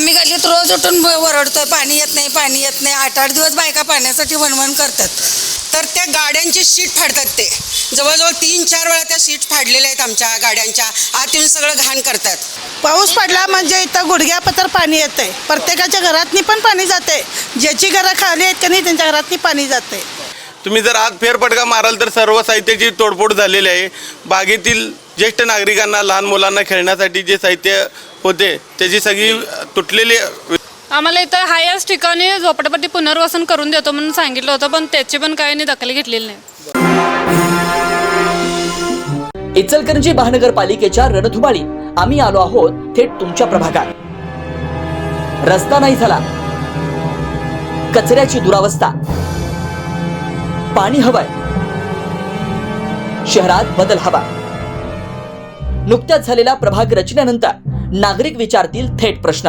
आम्ही गल्लीत रोज उठून ओरडतोय पाणी येत नाही पाणी येत नाही. आठ आठ दिवस बायका पाण्यासाठी वणवण करतात. तर त्या गाड्यांची सीट फाडतात ते. जवळजवळ तीन चार वेळा त्या सीट फाडलेल्या आहेत आमच्या गाड्यांच्या. आत येऊन सगळं घाण करतात. पाऊस पडला म्हणजे इथं गुडघ्यापत्र पाणी येते प्रत्येकाच्या घरातनी पण पाणी जाते ज्याची घरं खाली आहेत का नाही त्यांच्या घरातनी पाणी जाते तुम्ही जर आज फेरफटका माराल तर सर्व साहित्याची तोडफोड झालेली आहे. बागेतील ज्येष्ठ नागरिकांना लहान मुलांना खेळण्यासाठी जे साहित्य होते. त्याची सगळी तुटलेली आम्हाला इथं हायस्ट ठिकाणी झोपडपट्टी पुनर्वसन करून देतो म्हणून सांगितलं होतं पण त्याची पण काही नाही दखल घेतलेली नाही. इचलकरंजी महानगरपालिकेच्या रणधुमाळी. आम्ही आलो आहोत थेट तुमच्या प्रभागात. रस्ता नाही झाला. कचऱ्याची दुरावस्था. पाणी हवंय. शहरात बदल हवा. नुकत्याच झालेल्या प्रभाग रचनेनंतर नागरिक विचारतील थेट प्रश्न.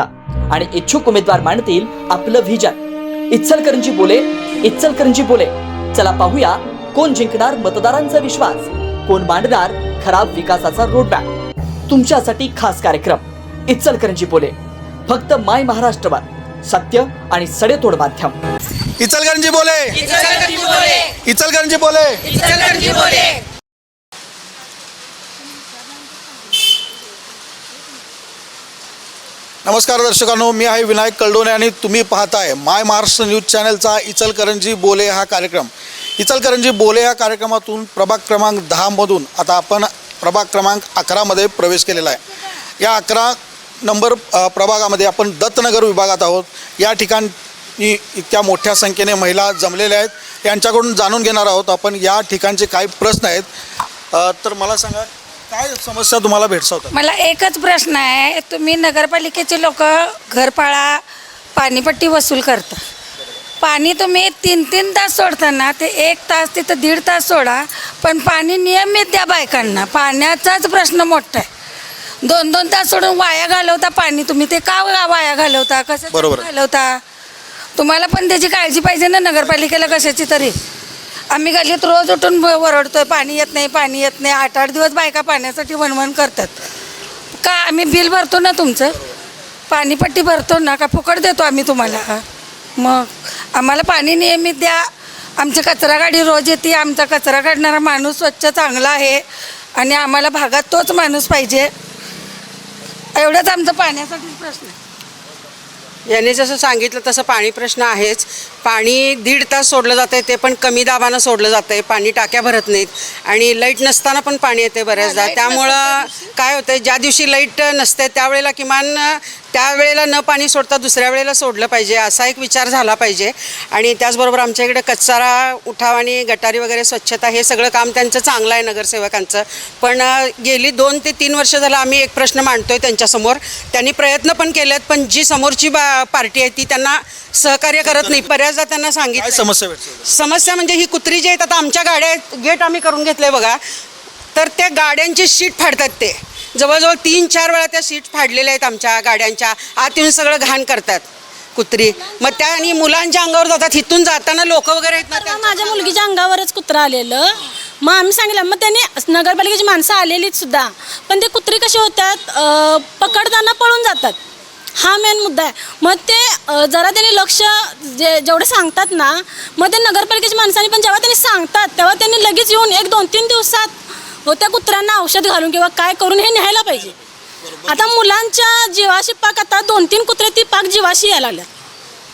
आणि इच्छुक उमेदवार मांडतील आपलं व्हिजन. इचलकरंजी बोले इचलकरंजी बोले. चला पाहूया कोण जिंकणार मतदारांचा विश्वास. कोण मांडणार खराब विकासाचा रोडमॅप तुमच्यासाठी खास कार्यक्रम. इचलकरंजी बोले फक्त माय महाराष्ट्रवर. सत्य आणि सडेतोड माध्यम. इचलकरंजी बोले. इचलकरंजी बोले. नमस्कार दर्शकांनो मी आहे विनायक कळडोने आणि तुम्ही पाहताय माय महाराष्ट्र न्यूज चॅनलचा इचलकरंजी बोले हा कार्यक्रम. इचलकरंजी बोले ह्या कार्यक्रमातून प्रभाग क्रमांक दहामधून आता आपण प्रभाग क्रमांक अकरामध्ये प्रवेश केलेला आहे. या अकरा नंबर प्रभागामध्ये आपण दत्तनगर विभागात आहोत. या ठिकाणी इतक्या मोठ्या संख्येने महिला जमलेल्या आहेत. यांच्याकडून जाणून घेणार आहोत आपण या ठिकाणचे काही प्रश्न आहेत. तर मला सांगा काय समस्या तुम्हाला भेडसावतात? मला एकच प्रश्न आहे तुम्ही नगरपालिकेचे लोक घरपाळा पाणीपट्टी वसूल करता. पाणी तुम्ही तीन तीन तास सोडताना ते एक तास तिथं दीड तास सोडा पण पाणी नियमित द्या बायकांना. पाण्याचाच प्रश्न मोठा आहे. दोन दोन तास सोडून वाया घालवता पाणी तुम्ही ते का वा- वाया घालवता? कसं बरोबर. आहे. घालवता? तुम्हाला पण त्याची काळजी पाहिजे ना नगरपालिकेला कशाची तरी. आम्ही गल्लीत रोज उठून ओरडतोय पाणी येत नाही पाणी येत नाही. आठ आठ दिवस बायका पाण्यासाठी वणवण करतात. का आम्ही बिल भरतो ना तुमचं? पाणीपट्टी भरतो ना? का फुकट देतो आम्ही तुम्हाला? मग आम्हाला पाणी नियमित द्या. आमची कचरा गाडी रोज येते. आमचा कचरा काढणारा माणूस स्वच्छ चांगला आहे. आणि आम्हाला भागात तोच माणूस पाहिजे. एवढंच आमचं पाण्यासाठीच प्रश्न आहे. याने जसं सांगितलं तसं पाणी प्रश्न आहेच. पाणी दीड तास सोडलं जातं आहे ते पण कमी दाबानं सोडलं जातं आहे पाणी टाक्या भरत नाहीत. आणि लाइट नसताना पण पाणी येते बऱ्याचदा. त्यामुळं काय होतं ज्या दिवशी लाइट नसते त्यावेळेला किमान त्यावेळेला न पाणी सोडता दुसऱ्या वेळेला सोडलं पाहिजे असा एक विचार झाला पाहिजे. आणि त्याचबरोबर आमच्या इकडे कचरा उठाव आणि गटारी वगैरे स्वच्छता हे सगळं काम त्यांचं चांगलं आहे नगरसेवकांचं. पण गेली दोन ते तीन वर्ष झालं आम्ही एक प्रश्न मांडतोय त्यांच्यासमोर. त्यांनी प्रयत्न पण केलेत पण जी समोरची बा पार्टी आहे ती त्यांना सहकार्य करत नाही. बऱ्याचदा त्यांना काय सांगितलं समस्या समस्या म्हणजे ही कुत्री जी आहेत आता आमच्या गाड्या आहेत गेट आम्ही करून घेतले बघा. तर त्या गाड्यांची सीट फाडतात ते. जवळजवळ तीन चार वेळा त्या सीट फाडलेल्या आहेत आमच्या गाड्यांच्या. आत येऊन सगळं घाण करतात कुत्री. मग त्या आणि मुलांच्या अंगावर जातात. इथून जाताना लोक वगैरे आहेत ना परवा माझ्या मुलगीच्या अंगावरच कुत्रा आलेलं. मग आम्ही सांगितलं मग त्यांनी नगरपालिकेची माणसं आलेलीच सुद्धा. पण ते कुत्री कसे होतात? अं, पकडताना पळून जातात. हा मेन मुद्दा आहे. मग ते जरा त्यांनी लक्ष जे जेवढे सांगतात ना मग ते नगरपालिकेच्या माणसांनी पण जेव्हा त्यांनी सांगतात तेव्हा त्यांनी लगेच येऊन एक दोन तीन दिवसात व त्या कुत्र्यांना औषध घालून किंवा काय करून हे न्यायला पाहिजे. आता मुलांच्या जीवाशी पाक आता दोन तीन कुत्रे ती पाक जीवाशी यायला लागल्यात.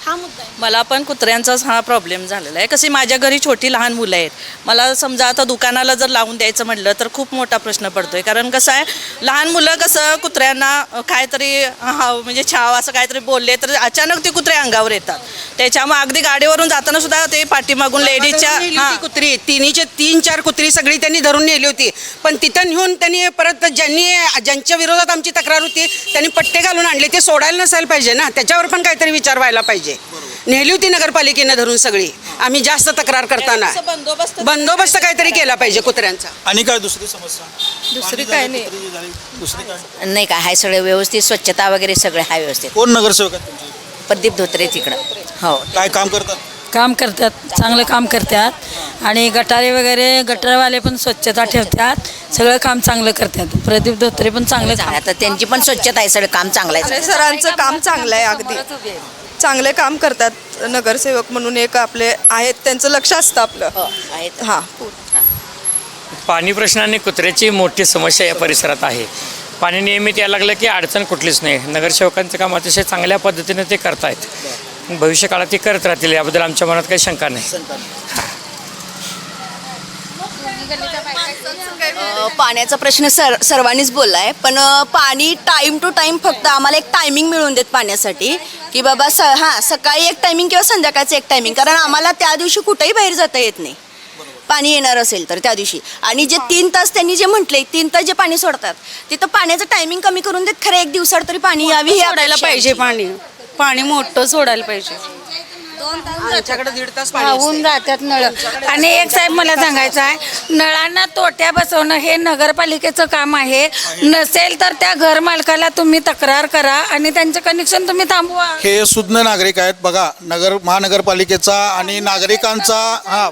हा मुद्दा आहे. मला पण कुत्र्यांचाच हा प्रॉब्लेम झालेला आहे. कशी माझ्या घरी छोटी लहान मुलं आहेत. मला समजा आता दुकानाला जर लावून द्यायचं म्हटलं तर खूप मोठा प्रश्न पडतोय. कारण कसं आहे लहान मुलं कसं कुत्र्यांना काहीतरी हा म्हणजे छाव असं काहीतरी बोलले तर अचानक ते कुत्रे अंगावर येतात. त्याच्यामुळे अगदी गाडीवरून जाताना सुद्धा ते पाठीमागून लेडीजच्या हां. कुत्री. तिन्हीचे तीन चार कुत्री सगळी त्यांनी धरून नेली होती. पण तिथं नेऊन त्यांनी परत ज्यांनी ज्यांच्या विरोधात आमची तक्रार होती त्यांनी पट्टे घालून आणले. ते सोडायला नसायला पाहिजे ना. त्याच्यावर पण काहीतरी विचार व्हायला पाहिजे. नेली होती नगरपालिकेनं धरून सगळी. आम्ही जास्त तक्रार करताना. बंदोबस्त बंदोबस्त काहीतरी केला पाहिजे कुत्र्यांचा. आणि काय दुसरी समस्या? दुसरी काय नाही. दुसरी काय? नाही का हाय सगळं व्यवस्थित स्वच्छता वगैरे सगळं हाय व्यवस्थित. कोण नगरसेवक आहेत तुमचे? प्रदीप धोत्रे तिकडं. हो. काय काम करतात? काम करतात चांगलं काम करतात. आणि गटारे वगैरे गटारवाले पण स्वच्छता ठेवतात. सगळं काम चांगलं करतात. प्रदीप धोत्रे पण चांगलं काम आता त्यांची पण स्वच्छता आहे सगळं काम चांगलं आहे. सरांचं काम चांगलं आहे अगदी. चांगले काम करतात नगरसेवक म्हणून एक आपले आहेत त्यांचं लक्ष असतं आपलं. हो, आहेत. हां. पाणी प्रश्न आणि कुत्र्याची मोठी समस्या या परिसरात आहे. पाणी नियमित यायला लागलं की अडचण कुठलीच नाही. नगरसेवकांचं काम अतिशय चांगल्या पद्धतीने ते करतायत. भविष्य काळात ते करत राहतील याबद्दल आमच्या मनात काही शंका नाही. अ, पाण्याचा प्रश्न सर सर्वांनीच बोलला आहे पण अ, पाणी टाईम टू टाईम फक्त आम्हाला एक टायमिंग मिळवून देत पाण्यासाठी. की बाबा स हां सकाळी एक टायमिंग किंवा संध्याकाळचं एक टायमिंग कारण आम्हाला त्या दिवशी कुठेही बाहेर जाता येत नाही. पाणी येणार असेल तर त्या दिवशी. आणि जे तीन तास त्यांनी जे म्हटले तीन तास जे पाणी सोडतात तिथं पाण्याचं टायमिंग कमी करून देत खरं एक दिवसाड तरी पाणी यावी ही सोडायला अपेक्षा आहे. पाहिजे पाणी. पाणी मोठं सोडायला पाहिजे. आमच्याकडे दीड तास पाणी वाहून असते. जातात नळ. आणि एक साहेब मला सांगायचं आहे नळांना तोट्या बसवणं हे नगरपालिकेचं काम आहे. नसेल तर त्या घर मालकाला तुम्ही तक्रार करा आणि त्यांचं कनेक्शन तुम्ही थांबवा. हे सुज्ञ नागरिक आहेत. बघा नगर महानगरपालिकेचा आणि नागरिकांचा हा.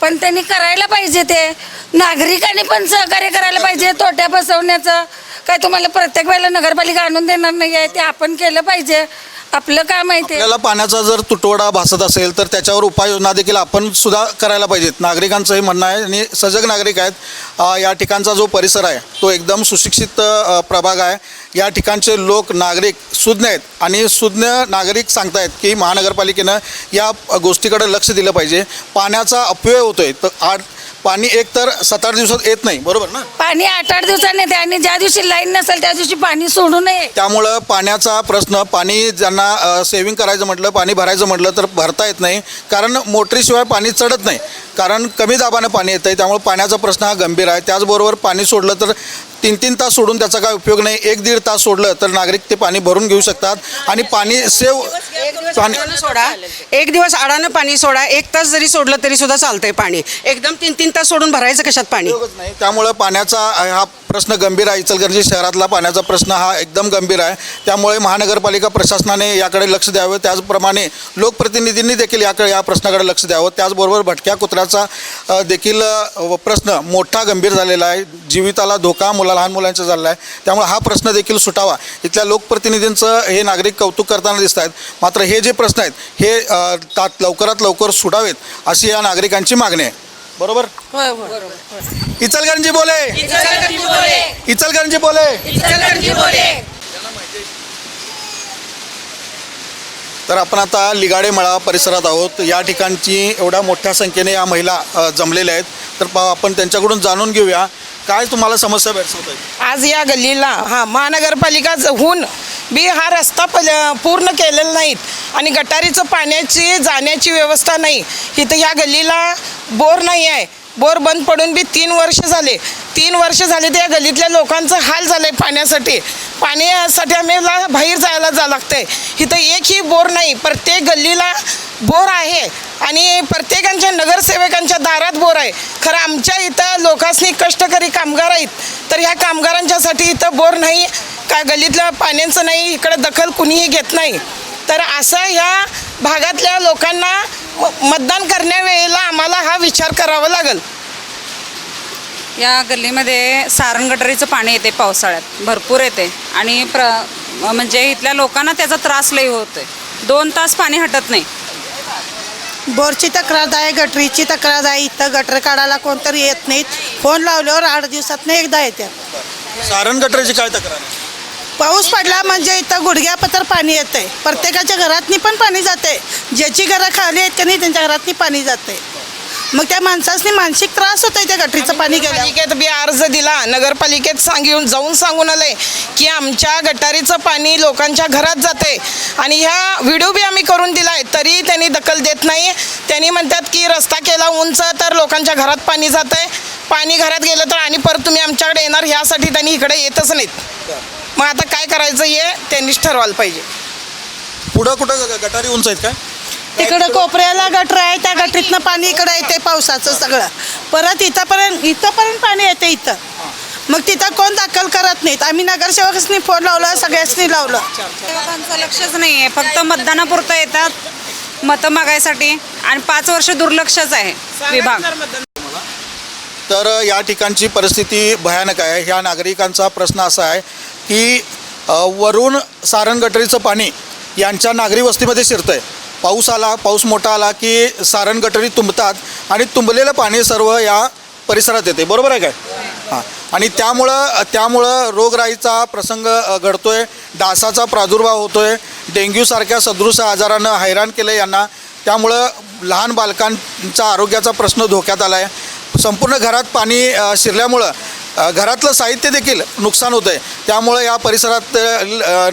पण त्यांनी करायला पाहिजे ते. नागरिकांनी पण सहकार्य करायला पाहिजे तोट्या बसवण्याचं. काय तुम्हाला प्रत्येक वेळेला नगरपालिका आणून देणार नाही आहे ते आपण केलं पाहिजे. आपलं काम आहे? ते आपल्याला पाण्याचा जर तुटवडा भासत असेल तर त्याच्यावर उपाययोजना देखील आपण सुद्धा करायला पाहिजेत. नागरिकांचं हे म्हणणं आहे आणि सजग नागरिक आहेत. अ, या ठिकाणचा जो परिसर आहे तो एकदम सुशिक्षित अ, प्रभाग आहे. या ठिकाणचे लोक नागरिक सुज्ञ आहेत आणि सुज्ञ नागरिक सांगतायत की महानगरपालिकेनं या गोष्टीकडे लक्ष दिलं पाहिजे. पाण्याचा अपव्यय होतोय. तर आठ पाणी एक तर सात आठ दिवसात येत नाही बरोबर ना? पाणी आठ आठ दिवसांनी येते आणि ज्या दिवशी लाईन नसेल त्या दिवशी पाणी सोडू नये. त्यामुळं पाण्याचा प्रश्न पाणी ज्यांना सेविंग करायचं म्हटलं पाणी भरायचं म्हटलं तर भरता येत नाही. कारण मोटरीशिवाय पाणी चढत नाही. कारण कमी दाबानं पाणी येतं आहे त्यामुळे पाण्याचा प्रश्न हा गंभीर आहे. त्याचबरोबर पाणी सोडलं तर तीन तीन तास सोडून त्याचा काय उपयोग नाही. एक दीड तास सोडलं तर नागरिक ते पाणी भरून घेऊ शकतात. आणि पाणी सेव पाणी सोडा. एक दिवस आडानं पाणी सोडा. एक तास जरी सोडलं तरी सुद्धा चालतंय पाणी. एकदम तीन तीन तास सोडून भरायचं कशात पाणी? उपयोगच नाही. त्यामुळं पाण्याचा हा प्रश्न गंभीर आहे. इचलकरंजी शहरातला पाण्याचा प्रश्न हा एकदम गंभीर आहे. त्यामुळे महानगरपालिका प्रशासनाने याकडे लक्ष द्यावं. त्याचप्रमाणे लोकप्रतिनिधींनी देखील याकडे या प्रश्नाकडे लक्ष द्यावं. त्याचबरोबर भटक्या कुत्र्याचा अ, देखील प्रश्न मोठा गंभीर झालेला आहे. जीविताला धोका मुला लहान मुलांचा झालेला आहे. त्यामुळे हा प्रश्न देखील सुटावा. इथल्या लोकप्रतिनिधींचं हे नागरिक कौतुक करताना दिसत आहेत. मात्र हे जे प्रश्न आहेत हे तात लवकरात लवकर सुटावेत अशी या नागरिकांची मागणी आहे. बरोबर? इचलकरंजी बोले. इचलकरंजी बोले. तर आपण आता लिगाडे मळा परिसरात आहोत. या ठिकाणची एवढ्या मोठ्या संख्येने या महिला जमलेल्या आहेत. तर आपण त्यांच्याकडून जाणून घेऊया. काय तुम्हाला समस्या भेडसावत आहेत? आज या गल्लीला हा महानगरपालिका होऊन बी हा रस्ता पल पूर्ण केलेला नाहीत आणि गटारीचं पाण्याची जाण्याची व्यवस्था नाही. इथं या गल्लीला बोर नाही आहे. बोर बंद पडून बी तीन वर्ष झाले. तीन वर्ष झाले त्या गल्लीतल्या लोकांचं हाल झालं आहे पाण्यासाठी. पाण्यासाठी आम्हाला बाहेर जायला जा लागतंय. इथं एकही बोर नाही. प्रत्येक गल्लीला बोर आहे. आणि प्रत्येकांच्या नगरसेवकांच्या दारात बोर आहे. खरं आमच्या इथं लोकांनी कष्टकरी कामगार आहेत. तर ह्या कामगारांच्यासाठी इथं बोर नाही. का गल्लीतलं पाण्याचं नाही. इकडं दखल कुणीही घेत नाही. तर असं ह्या भागातल्या लोकांना मतदान करण्यावेळेला आम्हाला हा विचार करावा लागेल. या गल्लीमध्ये सारण गटारीचं पाणी येते पावसाळ्यात. भरपूर येते. आणि प्र म्हणजे इथल्या लोकांना त्याचा त्रास लई होतोय. दोन तास पाणी हटत नाही. बोरची तक्रार आहे गटरीची तक्रार आहे. इथं गटर काढायला कोणतरी येत नाहीत. फोन लावल्यावर आठ दिवसात एकदा येतात सारण गटराची काय तक्रार आहे? पाऊस पडला म्हणजे इथं गुडघ्यापतर पाणी येतंय. प्रत्येकाच्या घरातनी पण पाणी जाते ज्याची घरं खाली आहेत का नाही त्यांच्या घरातनी पाणी जाते मग त्या माणसासनी मानसिक त्रास होतोय त्या गटरीचं पाणी गेलं पालिकेत बी अर्ज दिला. नगरपालिकेत सांगून जाऊन सांगून आलंय की आमच्या गटारीचं पाणी लोकांच्या घरात जाते आणि ह्या व्हिडिओ बी आम्ही करून दिलाय. तरी त्यांनी दखल देत नाही. त्यांनी म्हणतात की रस्ता केला उंच तर लोकांच्या घरात पाणी जात आहे पाणी घरात गेलं तर आणि परत तुम्ही आमच्याकडे येणार. ह्यासाठी त्यांनी इकडे येतच नाहीत. मग आता काय करायचं हे त्यांनीच ठरवायला पाहिजे. पुढं कुठं ग- गटारी उंच आहेत काय तिकडं कोपऱ्याला गटर आहे त्या गटरीतनं पाणी इकडं येते पावसाचं सगळं. परत इथंपर्यंत इथंपर्यंत पाणी येते इथं. मग तिथं कोण दाखल करत नाहीत? आम्ही नगरसेवकांनी फोन लावला सगळ्यांनी लावलं. सेवकांचं लक्षच नाही आहे फक्त मतदानापुरतं येतात मतं मागायसाठी आणि पाच वर्ष दुर्लक्षच आहे विभाग. तर या ठिकाणची परिस्थिती भयानक आहे. ह्या नागरिकांचा प्रश्न असा आहे की वरून सारण गटरीचं पाणी यांच्या नागरी वस्तीमध्ये शिरतं आहे पाऊस आला पाऊस मोठा आला की सारण गटरी तुंबतात आणि तुंबलेलं पाणी सर्व या परिसरात येते. बरोबर आहे काय? हां. आणि त्यामुळं त्यामुळं रोगराईचा प्रसंग घडतो आहे डासाचा प्रादुर्भाव होतो आहे डेंग्यूसारख्या सदृश आजारानं हैराण केलं यांना. त्यामुळं लहान बालकांचा आरोग्याचा प्रश्न धोक्यात आला आहे संपूर्ण घरात पाणी शिरल्यामुळं घरातलं साहित्य देखील नुकसान होतं आहे त्यामुळं या परिसरात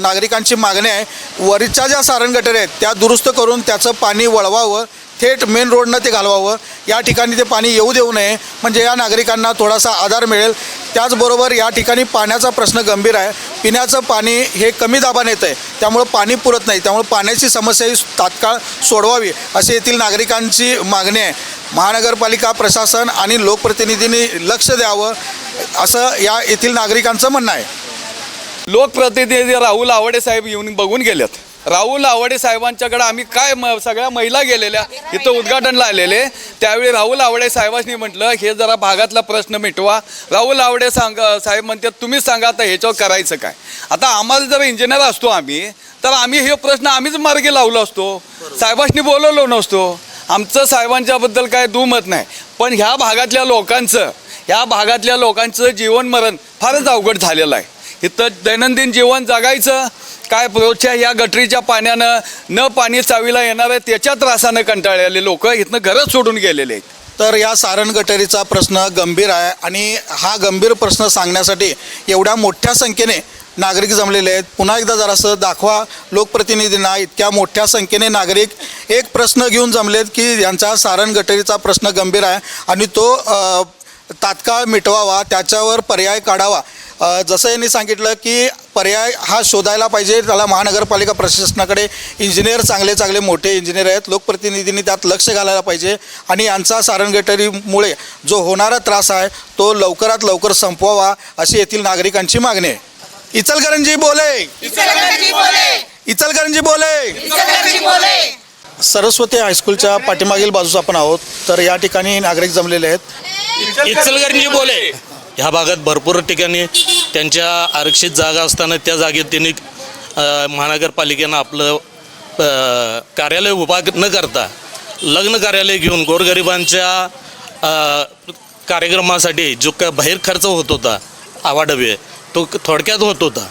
नागरिकांची मागणी आहे. वरच्या ज्या सारण गटर आहेत त्या दुरुस्त करून त्याचं पाणी वळवावं. थेट मेन रोडनं ते घालवावं. या ठिकाणी ते पाणी येऊ देऊ नये. म्हणजे या नागरिकांना थोडासा आधार मिळेल. त्याचबरोबर या ठिकाणी पाण्याचा प्रश्न गंभीर आहे. पिण्याचं पाणी हे कमी दाबाने येतं आहे त्यामुळं पाणी पुरत नाही. त्यामुळे पाण्याची समस्या ही तात्काळ सोडवावी अशी येथील नागरिकांची मागणी आहे. महानगरपालिका प्रशासन आणि लोकप्रतिनिधींनी लक्ष द्यावं असं या येथील नागरिकांचं म्हणणं आहे. लोकप्रतिनिधी राहुल आवडे साहेब येऊन बघून गेलेत. राहुल आवडे साहेबांच्याकडे आम्ही काय म सगळ्या महिला गेलेल्या इथं उद्घाटनला आलेले. त्यावेळी राहुल आवडे साहेबांनी म्हटलं हे जरा भागातला प्रश्न मिटवा. राहुल आवडे सांग साहेब म्हणतात तुम्हीच सांगा आता ह्याच्यावर करायचं काय? आता आम्हाला जर इंजिनियर असतो आम्ही तर आम्ही हे प्रश्न आम्हीच मार्गी लावलो असतो. साहेबांनी बोलवलो नसतो. आमचं साहेबांच्याबद्दल काय दुमत नाही. पण ह्या भागातल्या लोकांचं ह्या भागातल्या लोकांचं जीवन मरण फारच अवघड झालेलं आहे. इथं दैनंदिन जीवन जगायचं काय रोजच्या या गटरीच्या पाण्यानं न पाणी चावीला येणार आहे त्याच्या त्रासानं कंटाळलेले लोक इथनं घरच सोडून गेलेले आहेत. तर या सारण गटरीचा प्रश्न गंभीर आहे आणि हा गंभीर प्रश्न सांगण्यासाठी एवढ्या मोठ्या संख्येने नागरिक जमलेले आहेत. पुन्हा एकदा जरासं दाखवा लोकप्रतिनिधींना इतक्या मोठ्या संख्येने नागरिक एक प्रश्न घेऊन जमलेत की यांचा सारण गटरीचा प्रश्न गंभीर आहे आणि तो तात्काळ मिटवावा त्याच्यावर पर्याय काढावा. जसं यांनी सांगितलं की पर्याय हा शोधायला पाहिजे. त्याला महानगरपालिका प्रशासनाकडे इंजिनियर चांगले चांगले मोठे इंजिनियर आहेत. लोकप्रतिनिधींनी त्यात लक्ष घालायला पाहिजे. आणि यांचा सारंगटरीमुळे जो होणारा त्रास आहे तो लवकरात लवकर संपवावा अशी येथील नागरिकांची मागणी आहे. इचलकरंजी बोले. इचलकरंजी बोले. सरस्वती हायस्कूलच्या पाठीमागील बाजूस आपण आहोत. तर या ठिकाणी नागरिक जमलेले आहेत. इचलकरंजी बोले. ह्या भागात भरपूर ठिकाणी त्यांच्या आरक्षित जागा असताना त्या जागेत त्यांनी महानगरपालिकेनं आपलं कार्यालय उभा न करता लग्न कार्यालय घेऊन गोरगरिबांच्या कार्यक्रमासाठी जो का बाहेर खर्च होत होता आवाडवे तो थोडक्यात होत होता.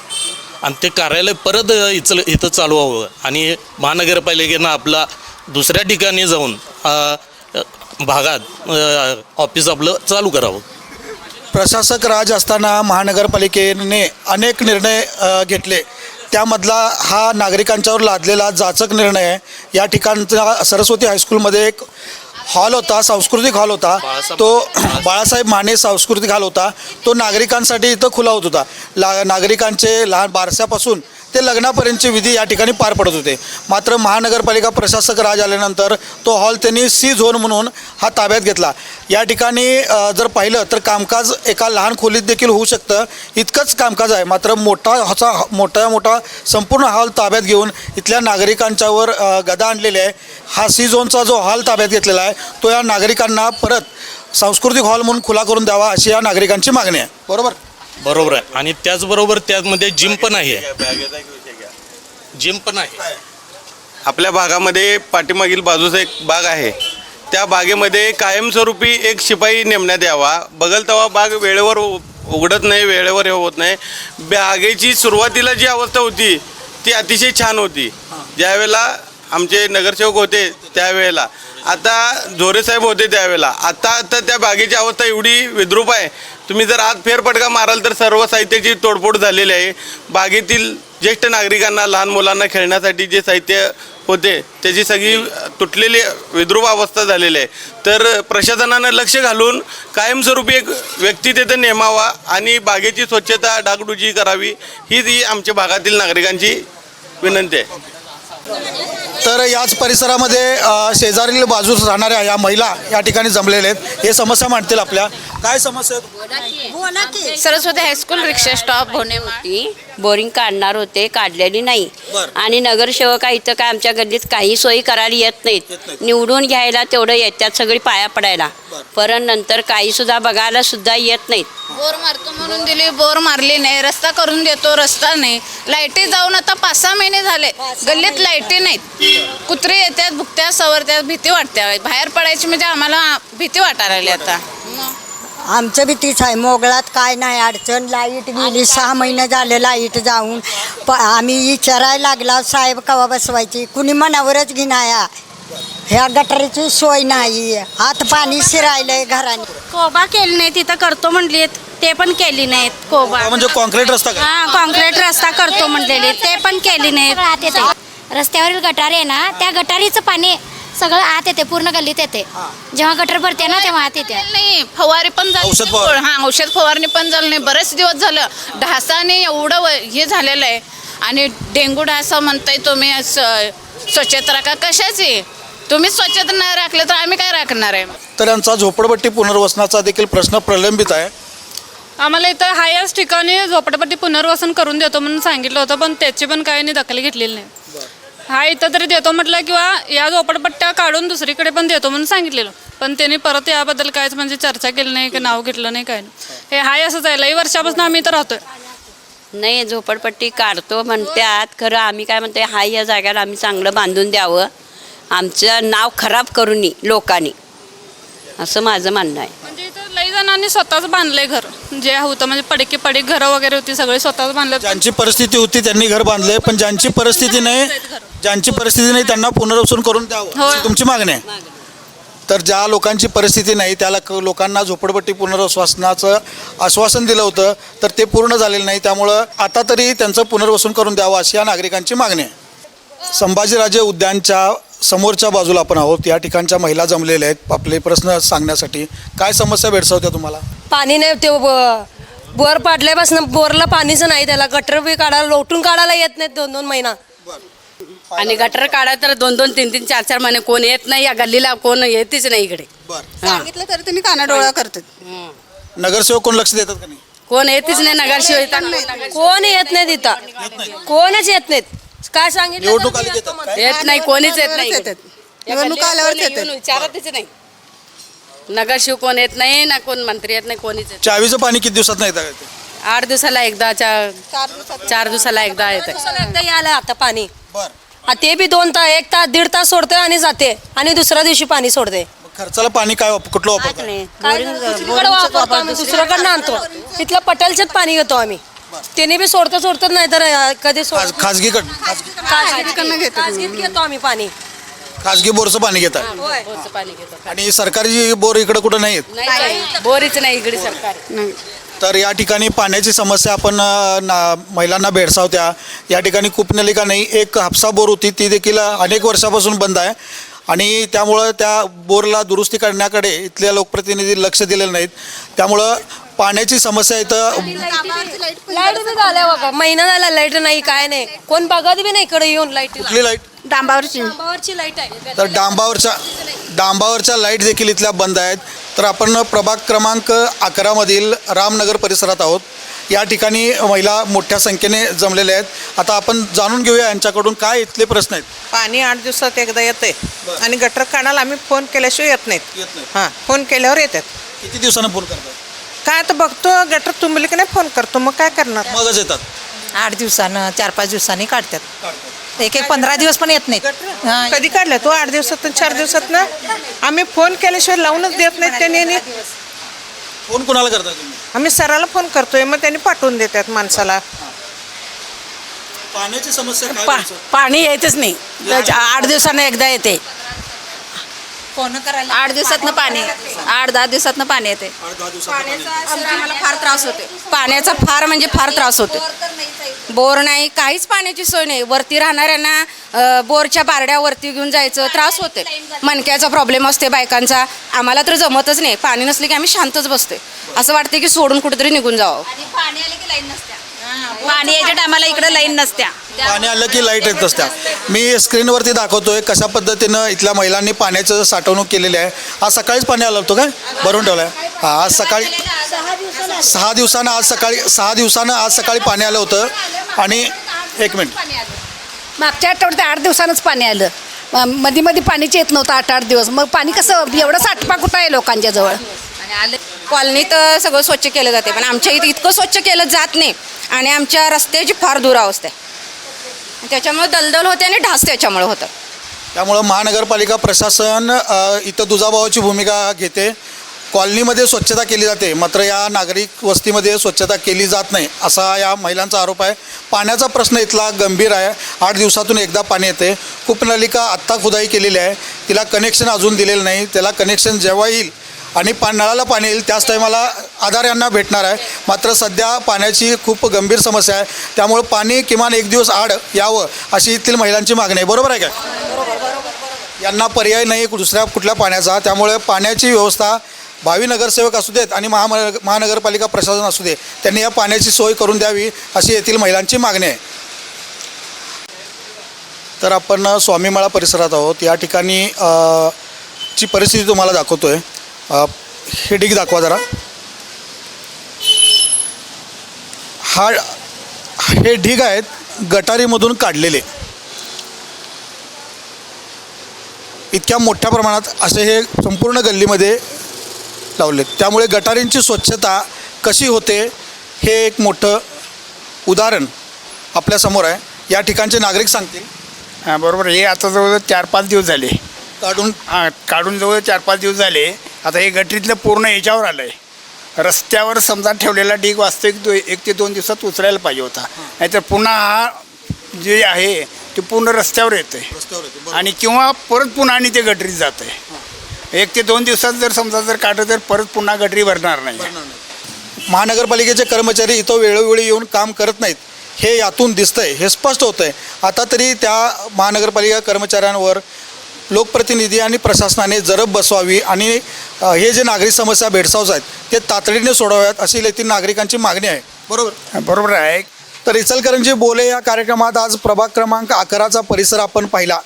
आणि ते कार्यालय परत इचल इथं चालवावं आणि महानगरपालिकेनं आपला दुसऱ्या ठिकाणी जाऊन भागात ऑफिस आपलं चालू करावं. प्रशासक राज असताना महानगरपालिकेने अनेक निर्णय घेतले. त्यामधला हा नागरिकांच्यावर लादलेला जाचक निर्णय आहे. या ठिकाणचा सरस्वती हायस्कूलमध्ये एक हॉल होता सांस्कृतिक हॉल होता. तो बाळासाहेब माने सांस्कृतिक हॉल होता. तो नागरिकांसाठी इथं खुला होत होता. ला नागरिकांचे लहान बारशापासून ते लग्नापर्यंतचे विधी या ठिकाणी पार पडत होते. मात्र महानगरपालिका प्रशासक राज आल्यानंतर तो हॉल त्यांनी सी झोन म्हणून हा ताब्यात घेतला. या ठिकाणी जर पाहिलं तर कामकाज एका लहान खोलीत देखील होऊ शकतं. इतकंच कामकाज आहे. मात्र मोठा हसा मोठा मोठा संपूर्ण हॉल ताब्यात घेऊन इथल्या नागरिकांच्यावर गदा आणलेली आहे. हा सी झोनचा जो हॉल ताब्यात घेतलेला आहे तो या नागरिकांना परत सांस्कृतिक हॉल म्हणून खुला करून द्यावा अशी या नागरिकांची मागणी आहे. बरोबर? बरोबर आहे. आणि त्याचबरोबर त्यामध्ये जिम पण आहे. जिम पण आहे. आपल्या भागामध्ये पाठीमागील बाजूचा एक बाग आहे. त्या बागेमध्ये कायमस्वरूपी एक शिपाई नेमण्यात यावा. बघल तेव्हा बाग वेळेवर उ- उघडत नाही वेळेवर हे होत नाही. बागेची सुरुवातीला जी अवस्था होती ती अतिशय छान होती. ज्यावेळेला आमचे नगरसेवक होते त्यावेळेला. आता झोरे साहेब होते त्यावेळेला. आता आता त्या बागेची अवस्था एवढी विद्रूप आहे तुम्ही जर आज फेरफटका माराल तर सर्व साहित्याची तोडफोड झालेली आहे. बागेतील ज्येष्ठ नागरिकांना लहान मुलांना खेळण्यासाठी जे साहित्य होते त्याची सगळी तुटलेली विद्रुप अवस्था झालेली आहे. तर प्रशासनानं लक्ष घालून कायमस्वरूपी एक व्यक्ती तिथे नेमावा आणि बागेची स्वच्छता डागडुजी करावी ही जी आमच्या भागातील नागरिकांची विनंती आहे. तर याच परिसरामध्ये शेजारील बाजूस राहणाऱ्या या महिला या ठिकाणी जमलेल्या आहेत. हे समस्या मांडतील आपल्या. काय समस्या आहेत? हो, Saraswati high school rickshaw stop होण्यामुळे बोरिंग काढणार होते काढलेली नाही. आणि नगरसेवक इथं काय आमच्या गल्लीत काही सोयी करायला येत नाहीत. निवडून घ्यायला तेवढं येतात सगळी पाया पडायला. परत नंतर काही सुद्धा बघायला सुद्धा येत नाहीत. बोर मारतो म्हणून दिली बोर मारली नाही. रस्ता करून देतो रस्ता नाही. लाईटी जाऊन आता पाच सहा महिने झाले. गल्लीत लाईटी नाहीत. कुत्रे येतात भुकत्या सवरत्यात भीती वाटते. बाहेर पडायची म्हणजे आम्हाला भीती वाटायला लागली आता. आमचं बी तीच आहे. मोगळात काय नाही अडचण लाइट गेली सहा महिने झाले लाइट जाऊन. प आम्ही विचारायला लागला साहेब कवा बसवायची? कुणी मनावरच घेणाया ह्या गटारीची सोय नाही. हात पाणी शिरायलंय घराने. कोबा केली नाही तिथं करतो म्हणली ते पण केली नाहीत कोबा. म्हणजे कॉन्क्रीट रस्ता हा कॉन्क्रीट रस्ता करतो म्हणलेले. ते पण केली नाहीत. रस्त्यावरील गटार आहे ना त्या गटारीचं पाणी सगळं आत येते पूर्ण गल्लीत येते. जेव्हा गटर भरते ना तेव्हा आत येते. नाही. फवारी पण झाली औषध. हा औषध फवारणी पण झालं नाही. बरेच दिवस झालं. ढासाने एवढं व- हे झालेलं आहे. आणि डेंगू ढासा म्हणताय तुम्ही असं स्वच्छता राखा. कशाची? तुम्ही स्वच्छता नाही राखलं तर आम्ही काय राखणार आहे? तर यांचा झोपडपट्टी पुनर्वसनाचा देखील प्रश्न प्रलंबित आहे. आम्हाला इथं हा याच ठिकाणी झोपडपट्टी पुनर्वसन करून देतो म्हणून सांगितलं होतं पण त्याची पण काही नाही दखल घेतलेली नाही. हा इथं तरी देतो म्हटलं किंवा या झोपडपट्ट्या काढून दुसरीकडे पण देतो म्हणून सांगितलेलं. पण त्यांनी परत याबद्दल काहीच म्हणजे चर्चा केली नाही की नाव घेतलं नाही काय नाही. हे हाय असंच आहे लई वर्षापासून आम्ही इथं राहतोय. नाही झोपडपट्टी काढतो म्हणतात. खरं आम्ही काय म्हणते हाय या जाग्याला आम्ही चांगलं बांधून द्यावं. आमचं नाव खराब करू नये लोकांनी. असं माझं म्हणणं आहे. म्हणजे लई जणांनी स्वतःच बांधलंय घर. जे होतं म्हणजे पडकी पडीक घरं वगैरे होती सगळे स्वतःच बांधलं ज्यांची परिस्थिती होती त्यांनी घर बांधले पण ज्यांची परिस्थिती नाही ज्यांची परिस्थिती नाही त्यांना पुनर्वसन करून द्यावं. होय. अशी तुमची मागणी आहे? तर ज्या लोकांची परिस्थिती नाही त्या लोक- लोकांना झोपडपट्टी पुनर्वसनाचं आश्वासन दिलं होतं तर ते पूर्ण झालेलं नाही. त्यामुळं आता तरी त्यांचं पुनर्वसन करून द्यावं अशी या नागरिकांची मागणी आहे. संभाजीराजे उद्यानच्या समोरच्या बाजूला आपण आहोत. या ठिकाणच्या महिला जमलेल्या आहेत. आपले प्रश्न सांगण्यासाठी काय समस्या भेडसावत्या तुम्हाला? पाणी नाही ते ब- बोर पाडल्यापासून बोरला पाणीच नाही त्याला. गटर बी काढायला लोटून काढायला येत नाहीत दोन दोन महिना. आणि गटर काढा तर दोन दोन तीन तीन चार चार महिने कोण येत नाही. या गल्लीला कोण येतेच नाही इकडे. सांगितलं तर तुम्ही कानाडोळा करतात. नगरसेवक कोण लक्ष देतात का नाही? कोण येतेच नाही नगरशिवाय कोण येत नाही तिथं. कोणच येत नाहीत. काय सांगितलं निवडणूक आली काय? येत नाही कोणीच येत नाही. निवडणूक आल्यावरच येतात. येऊन विचारतच नाही. नगरशिव कोण येत नाही ना कोण मंत्री येत नाही कोणीच येत चावीचं पाणी किती दिवसात नाही येतं? आठ दिवसाला एकदा चार चार दिवसाला एकदा येत. एकदा यायला आता पाणी. बरं. आ, ते बी दोन तास एक तास दीड तास सोडते आणि जाते. आणि दुसऱ्या दिवशी पाणी सोडते. मग खर्चाला पाणी काय वाप- कुठलं वापरतात काय दुसरीकडे वापरतो आम्ही दुसरीकडनं आणतो. इथलं पटेलच्याच पाणी घेतो आम्ही. त्याने बी सोडतं सोडतच नाही तर कधी खाजगीकडं खाजगीत घेतो आम्ही पाणी. खाजगी बोरचं पाणी घेतात. बोरचं पाणी घेतो आणि सरकारी बोर इकडे कुठं नाही आहेत नाही. बोरीच नाही इकडे सरकार. तर या ठिकाणी पाण्याची समस्या आपण अ, ना महिलांना भेडसावत्या या ठिकाणी कूपनलिका नाही एक हापसा बोर होती ती देखील अनेक वर्षापासून बंद आहे. आणि त्यामुळं त्या बोरला दुरुस्ती करण्याकडे इथल्या लोकप्रतिनिधी लक्ष दिलेलं नाहीत. त्यामुळं पाण्याची समस्या इथं लाइट बी झाल्या बघा. महिना झाला लाइट नाही काय नाही. कोण बघत बी नाही इकडे येऊन लाइट कुठली लाइट? डांबावरची. डांबावरची लाइट आहे. तर डांबावरच्या डांबावरच्या लाइट देखील इथल्या बंद आहेत. तर आपण प्रभाग क्रमांक अकरामधील रामनगर परिसरात आहोत. या ठिकाणी महिला मोठ्या संख्येने जमलेल्या आहेत. आता आपण जाणून घेऊया यांच्याकडून काय इथले प्रश्न आहेत. पाणी आठ दिवसात एकदा येते आणि गटर काढायला आम्ही फोन केल्याशिवाय येत नाहीत. येत नाही हां फोन केल्यावर येतात. किती दिवसानं फोन करतात काय तर बघतो गटर तुंबली की नाही फोन करतो. मग काय करणार? मगच येतात. आठ दिवसानं चार पाच दिवसांनी काढतात. एक एक पंधरा दिवस पण येत नाहीत. हां. कधी काढलं? तो आठ दिवसात चार दिवसात ना? आम्ही फोन केल्याशिवाय लावूनच देत नाहीत त्यांनी आणि फोन कुणाला करता तुम्ही? आम्ही सराला फोन करतोय. मग त्यांनी पाठवून देतात माणसाला. पाण्याची समस्या काय पा- तुमचं? पाणी येतच नाही. त्याच्या आठ दिवसानं एकदा येते. फोन करायला? आठ दिवसातनं पाणी आठ दहा दिवसातनं पाणी येते. आठ दहा दिवसात आम्हाला फार त्रास होते पाण्याचा फार म्हणजे फार त्रास होतो बोर नाही काहीच पाण्याची सोय नाही. वरती राहणाऱ्यांना अ, बोरच्या बारड्या वरती घेऊन जायचं त्रास होते मणक्याचा प्रॉब्लेम असते बायकांचा. आम्हाला तर जमतच नाही. पाणी नसले की आम्ही शांतच बसते असं वाटते की सोडून कुठेतरी निघून जावं. पाणी यायच्या टायमाला इकडे लाईन नसत्या. पाणी आलं की लाइट येत असत्या. मी स्क्रीनवरती दाखवतोय कशा पद्धतीनं इथल्या महिलांनी पाण्याचं साठवणूक केलेली आहे. आज सकाळीच पाणी आलं होतं काय? भरून ठेवलं आहे हां आज सकाळी सहा दिवसानं आज सकाळी सहा दिवसानं आज सकाळी पाणी आलं होतं. आणि एक मिनिट. मागच्या आठवड्यात आठ दिवसानंच पाणी आलं. म- मध्ये मध्ये पाणीच येत नव्हतं आठ आठ दिवस. मग पाणी कसं एवढं साठपा कुठं आहे लोकांच्या जवळ? कॉलनीत अ, सगळं स्वच्छ केलं जाते पण आमच्या इथं इतकं स्वच्छ केलं जात नाही. आणि आमच्या रस्त्याची फार दुरावस्था आहे. त्याच्यामुळे दलदल होते आणि ढास त्याच्यामुळे होतं. त्यामुळं महानगरपालिका प्रशासन अ, इथं दुजाभावाची भूमिका घेते. कॉलनीमध्ये स्वच्छता केली जाते मात्र या नागरिक वस्तीमध्ये स्वच्छता केली जात नाही असा या महिलांचा आरोप आहे. पाण्याचा प्रश्न इथला गंभीर आहे. आठ दिवसातून एकदा पाणी येते. कूपनलिका आत्ता खुदाई केलेली आहे. तिला कनेक्शन अजून दिलेलं नाही. त्याला कनेक्शन जेव्हा येईल आणि पा नळाला पाणी येईल. त्याच टायमाला आधार यांना भेटणार आहे. मात्र सध्या पाण्याची खूप गंभीर समस्या आहे. त्यामुळं पाणी किमान एक दिवस आड यावं अशी येथील महिलांची मागणी आहे. बरोबर आहे काय? यांना पर्याय नाही दुसऱ्या कुठल्या पाण्याचा. त्यामुळे पाण्याची व्यवस्था भावी नगरसेवक असू देत आणि महा महानगरपालिका प्रशासन असू दे त्यांनी या पाण्याची सोय करून द्यावी अशी येथील महिलांची मागणी आहे. तर आपण स्वामीमाळा परिसरात आहोत. या ठिकाणी ची परिस्थिती तुम्हाला दाखवतो आहे हे ढीग दाखवा जरा. हा हे ढीग आहेत गटारीमधून काढलेले. इतक्या मोठ्या प्रमाणात असे हे संपूर्ण गल्लीमध्ये लावले त्यामुळे गटारींची स्वच्छता कशी होते हे एक मोठं उदाहरण आपल्यासमोर आहे. या ठिकाणचे नागरिक सांगतील. हां बरोबर. हे आता जवळ चार पाच दिवस झाले. काढून हां काढून जवळ चार पाच दिवस झाले. आता हे गटरीतलं पूर्ण याच्यावर आलं आहे रस्त्यावर समजा ठेवलेला ढीग वास्तविक दो एक ते दोन दिवसात उचलायला पाहिजे होता. नाहीतर पुन्हा हा जे आहे ते पूर्ण रस्त्यावर येतं आहे आणि किंवा परत पुन्हा आणि ते गटरीत जातं आहे एक ते दोन दिवसात जर समजा जर काढलं तर परत पुन्हा गटरी भरणार नाही. महानगरपालिकेचे कर्मचारी इथं वेळोवेळी येऊन काम करत नाहीत. हे यातून दिसतंय हे स्पष्ट होतंय. आता तरी त्या महानगरपालिका कर्मचाऱ्यांवर लोकप्रतिनिधी आणि प्रशासनाने जरब बसवावी आणि हे जे नागरिक समस्या भेडसावत आहेत ते तातडीने सोडवाव्यात अशी येथील नागरिकांची मागणी आहे. बरोबर? बरोबर आहे. तर इचलकरंजी बोले या कार्यक्रमात आज प्रभाग क्रमांक अकराचा परिसर आपण पाहिला.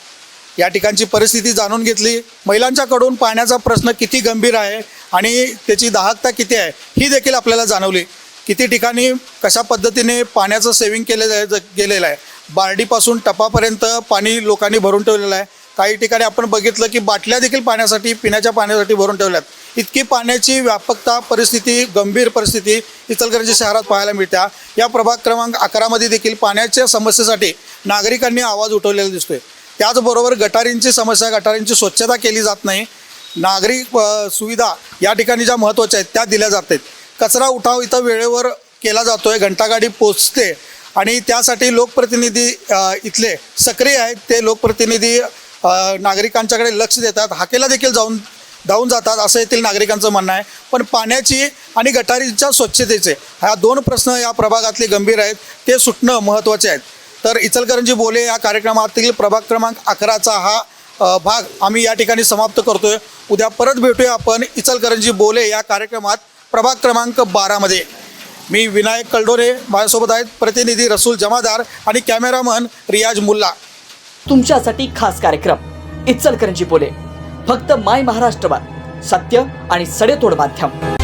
या ठिकाणची परिस्थिती जाणून घेतली. महिलांच्याकडून पाण्याचा प्रश्न किती गंभीर आहे आणि त्याची दाहकता किती आहे ही देखील आपल्याला जाणवली. किती ठिकाणी कशा पद्धतीने पाण्याचं सेविंग केलं गेलेलं आहे? बार्डीपासून टपापर्यंत पाणी लोकांनी भरून ठेवलेलं आहे. काही ठिकाणी आपण बघितलं की बाटल्या देखील पाण्यासाठी पिण्याच्या पाण्यासाठी भरून ठेवल्यात. इतकी पाण्याची व्यापकता परिस्थिती गंभीर परिस्थिती इचलकरंजी शहरात पाहायला मिळत्या. या प्रभाग क्रमांक अकरामध्ये देखील पाण्याच्या समस्येसाठी नागरिकांनी आवाज उठवलेला दिसतोय. त्याचबरोबर गटारींची समस्या गटारींची स्वच्छता केली जात नाही. नागरिक सुविधा या ठिकाणी ज्या महत्त्वाच्या आहेत त्या दिल्या जात आहेत. कचरा उठाव इथं वेळेवर केला जातोय घंटागाडी पोचते आणि त्यासाठी लोकप्रतिनिधी इथले सक्रिय आहेत. ते लोकप्रतिनिधी नागरिकांच्याकडे लक्ष देतात हाकेला देखील जाऊन धावून जातात असं येथील नागरिकांचं म्हणणं आहे. पण पाण्याची आणि गटारीच्या स्वच्छतेचे ह्या दोन प्रश्न या प्रभागातले गंभीर आहेत. ते सुटणं महत्त्वाचे आहेत. तर इचलकरंजी बोले या कार्यक्रमातील प्रभाग क्रमांक अकराचा हा भाग आम्ही या ठिकाणी समाप्त करतोय. उद्या परत भेटूया आपण इचलकरंजी बोले या कार्यक्रमात प्रभाग क्रमांक बारामध्ये. मी विनायक कलडोरे माझ्यासोबत आहेत प्रतिनिधी रसूल जमादार आणि कॅमेरामन रियाज मुल्ला. तुमच्यासाठी खास कार्यक्रम. इचलकरंजी बोले. फक्त माय महाराष्ट्रवाद सत्य आणि सडेतोड माध्यम.